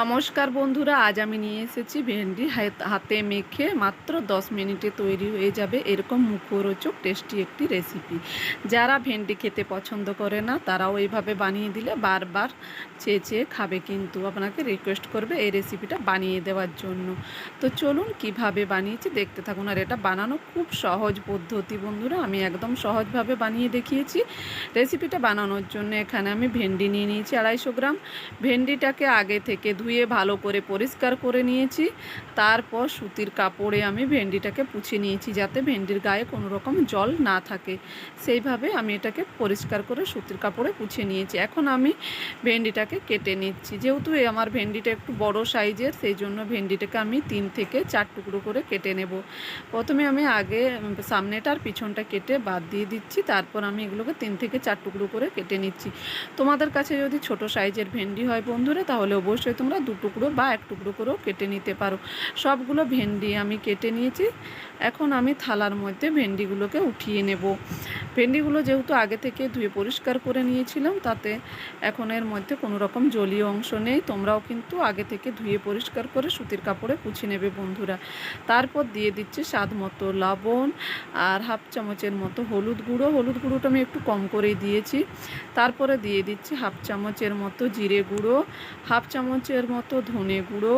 নমস্কার বন্ধুরা, আজ আমি নিয়ে এসেছি ভেন্ডি হাত- মেখে মাত্র 10 মিনিটে তৈরি হয়ে যাবে এরকম মুখরোচক টেস্টি একটি রেসিপি। যারা ভেন্ডি খেতে পছন্দ করে না, তারাও এইভাবে বানিয়ে দিলে বারবার চেয়ে চেয়ে খাবে কিন্তু। আপনাকে রিকোয়েস্ট করবে এই রেসিপিটা বানিয়ে দেওয়ার জন্য। তো চলুন কীভাবে বানিয়েছি দেখতে থাকুন। আর এটা বানানো খুব সহজ পদ্ধতি বন্ধুরা, আমি একদম সহজভাবে বানিয়ে দেখিয়েছি। রেসিপিটা বানানোর জন্য এখানে আমি ভেন্ডি নিয়ে নিয়েছি আড়াইশো গ্রাম। ভেন্ডিটাকে আগে থেকে ধুয়ে ভালো করে পরিষ্কার করে নিয়েছি। তারপর সুতির কাপড়ে আমি ভেন্ডিটাকে পুছে নিয়েছি যাতে ভেন্ডির গায়ে কোনো রকম জল না থাকে। সেইভাবে আমি এটাকে পরিষ্কার করে সুতির কাপড়ে পুছে নিয়েছি। এখন আমি ভেন্ডিটাকে কেটে নিচ্ছি। যেহেতু আমার ভেন্ডিটা একটু বড় সাইজের, সেই জন্য ভেন্ডিটাকে আমি তিন থেকে চার টুকরো করে কেটে নেব। প্রথমে আমি আগে সামনেটা আর পিছনটা কেটে বাদ দিয়ে দিচ্ছি। তারপর আমি এগুলোকে তিন থেকে চার টুকরো করে কেটে নিচ্ছি। তোমাদের কাছে যদি ছোট সাইজের ভেন্ডি হয় বন্ধুরা, তাহলে অবশ্যই তোমরা দু টুকরো বা এক টুকরো করেও কেটে নিতে পারো। সবগুলো ভেন্ডি আমি কেটে নিয়েছি। এখন আমি থালার মধ্যে ভেন্ডিগুলোকে উঠিয়ে নেব। ভেন্ডিগুলো যেহেতু আগে থেকে ধুয়ে পরিষ্কার করে নিয়েছিলাম, তাতে এখন এর মধ্যে কোনো রকম জলীয় অংশ নেই। তোমরাও কিন্তু আগে থেকে ধুয়ে পরিষ্কার করে সুতির কাপড়ে পুছে নেবে বন্ধুরা। তারপর দিয়ে দিচ্ছি স্বাদ মতো লবণ আর হাফ চামচের মতো হলুদ গুঁড়ো। হলুদ গুঁড়োটা আমি একটু কম করেই দিয়েছি। তারপরে দিয়ে দিচ্ছি হাফ চামচের মতো জিরে গুঁড়ো। হাফ চামচের মতো ধনে গুঁড়ো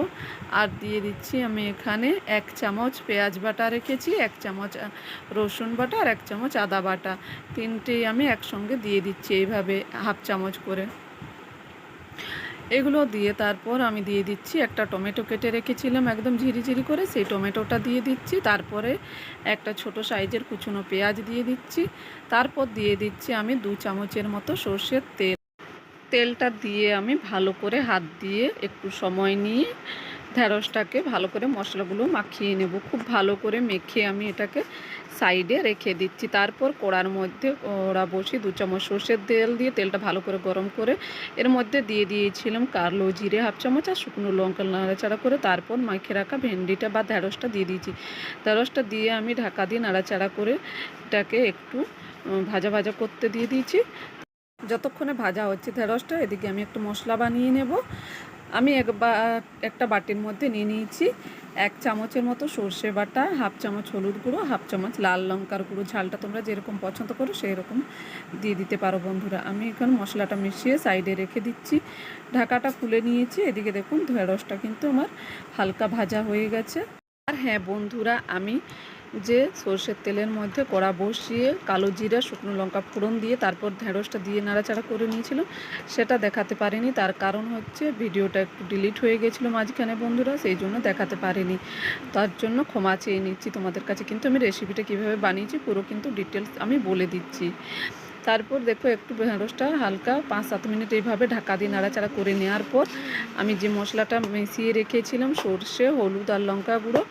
আর দিয়ে দিচ্ছি আমি এখানে এক চামচ পেঁয়াজ বাটা রেখেছি, এক চামচ রসুন বাটা আর এক চামচ আদা বাটা। তিনটেই আমি একসঙ্গে দিয়ে দিচ্ছি এইভাবে হাফ চামচ করে। এগুলো দিয়ে তারপর আমি দিয়ে দিচ্ছি একটা টমেটো কেটে রেখেছিলাম একদম ঝিরিঝিরি করে, সেই টমেটোটা দিয়ে দিচ্ছি। তারপরে একটা ছোট সাইজের কুচনো পেঁয়াজ দিয়ে দিচ্ছি। তারপর দিয়ে দিচ্ছি আমি দু চামচের মতো সর্ষের তেল। তেলটা দিয়ে আমি ভালো করে হাত দিয়ে একটু সময় নিয়ে ঢ্যাঁড়সটাকে ভালো করে মশলাগুলো মাখিয়ে নেব। খুব ভালো করে মেখে আমি এটাকে সাইডে রেখে দিচ্ছি। তারপর কড়ার মধ্যে কড়া বসি দু চামচ সর্ষের তেল দিয়ে তেলটা ভালো করে গরম করে এর মধ্যে দিয়ে দিয়েছিলাম কালো জিরে হাফ চামচ আর শুকনো লঙ্কা নাড়াচাড়া করে তারপর মাখে রাখা ভেন্ডিটা বা ঢ্যাঁড়সটা দিয়ে দিয়েছি। ঢ্যাঁড়সটা দিয়ে আমি ঢাকা দিয়ে নাড়াচাড়া করে এটাকে একটু ভাজা ভাজা করতে দিয়ে দিয়েছি। যতক্ষণে ভাজা হচ্ছে ঢেঁড়সটা, এদিকে আমি একটু মশলা বানিয়ে নেব। আমি এক বা- একটা বাটির মধ্যে নিয়ে নিয়েছি এক চামচের মতো সর্ষে বাটা, হাফ চামচ হলুদ গুঁড়ো, হাফ চামচ লাল লঙ্কার গুঁড়ো। ঝালটা তোমরা যেরকম পছন্দ করো সেই রকম দিয়ে দিতে পারো বন্ধুরা। আমি এখন মশলাটা মিশিয়ে সাইডে রেখে দিচ্ছি। ঢাকাটা খুলে নিয়েছি। এদিকে দেখুন ঢেঁড়সটা কিন্তু আমার হালকা ভাজা হয়ে গেছে। আর হ্যাঁ বন্ধুরা, আমি যে সর্ষের তেলের মধ্যে কড়া বসিয়ে কালো জিরা, শুকনো লঙ্কা ফোড়ন দিয়ে তারপর ঢেঁড়সটা দিয়ে নাড়াচাড়া করে নিয়েছিলাম সেটা দেখাতে পারিনি। তার কারণ হচ্ছে ভিডিওটা একটু ডিলিট হয়ে গেছিল মাঝখানে বন্ধুরা, সেই জন্য দেখাতে পারিনি। তার জন্য ক্ষমা চেয়ে নিচ্ছি তোমাদের কাছে। কিন্তু আমি রেসিপিটা কীভাবে বানিয়েছি পুরো কিন্তু ডিটেলস আমি বলে দিচ্ছি। তারপর দেখো একটু ঢেঁড়সটা হালকা পাঁচ সাত মিনিট এইভাবে ঢাকা দিয়ে নাড়াচাড়া করে নেওয়ার পর আমি যে মশলাটা মিশিয়ে রেখেছিলাম সর্ষে, হলুদ আর লঙ্কা গুঁড়ো,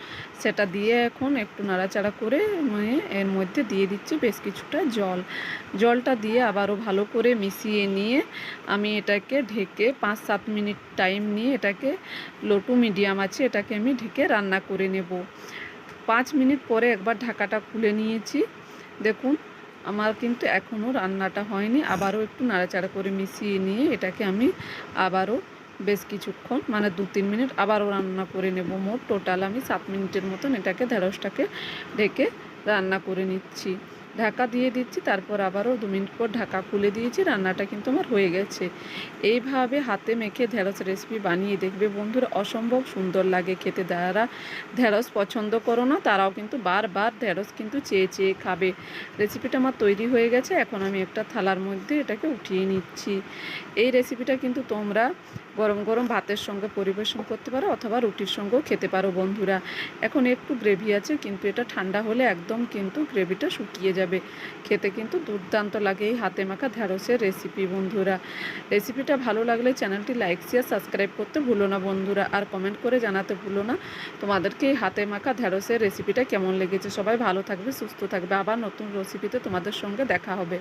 সেটা দিয়ে এখন একটু নাড়াচাড়া করে এর মধ্যে দিয়ে দিচ্ছি বেশ কিছুটা জল। জলটা দিয়ে আবারও ভালো করে মিশিয়ে নিয়ে আমি এটাকে ঢেকে পাঁচ সাত মিনিট টাইম নিয়ে এটাকে লো টু মিডিয়াম আছে এটাকে আমি ঢেকে রান্না করে নেব। পাঁচ মিনিট পরে একবার ঢাকাটা খুলে নিয়েছি। দেখুন আমার কিন্তু এখনও রান্নাটা হয়নি। আবারও একটু নাড়াচাড়া করে মিশিয়ে নিয়ে এটাকে আমি আবারও বেশ কিছুক্ষণ মানে দু তিন মিনিট আবারও রান্না করে নেব মোট। টোটাল আমি সাত মিনিটের মতন এটাকে ঢেঁড়সটাকে ঢেকে রান্না করে নিচ্ছি। ঢাকা দিয়ে দিচ্ছি, তারপর আবারও দু মিনিট পর ঢাকা খুলে দিয়েছি, রান্নাটা কিন্তু আমার হয়ে গেছে। এইভাবে হাতে মেখে ঢেঁড়স রেসিপি বানিয়ে দেখবে বন্ধুরা অসম্ভব সুন্দর লাগে খেতে। যারা ঢেঁড়স পছন্দ করো না, তারাও কিন্তু বারবার ঢেঁড়স কিন্তু চেয়ে চেয়ে খাবে। রেসিপিটা আমার তৈরি হয়ে গেছে, এখন আমি একটা থালার মধ্যে এটাকে উঠিয়ে নিচ্ছি। এই রেসিপিটা কিন্তু তোমরা গরম গরম ভাতের সঙ্গে পরিবেশন করতে পারো অথবা রুটির সঙ্গেও খেতে পারো বন্ধুরা। এখন একটু গ্রেভি আছে, কিন্তু এটা ঠান্ডা হলে একদম কিন্তু গ্রেভিটা শুকিয়ে যাবে। খেতে কিন্তু দুর্দান্ত লাগে এই হাতে মাখা ঢ্যাঁড়সের রেসিপি বন্ধুরা। রেসিপিটা ভালো লাগলে চ্যানেলটি লাইক শেয়ার সাবস্ক্রাইব করতে ভুলো না বন্ধুরা। আর কমেন্ট করে জানাতে ভুলো না তোমাদেরকে এই হাতে মাখা ঢ্যাঁড়সের রেসিপিটা কেমন লেগেছে। সবাই ভালো থাকবে, সুস্থ থাকবে। আবার নতুন রেসিপিতে তোমাদের সঙ্গে দেখা হবে।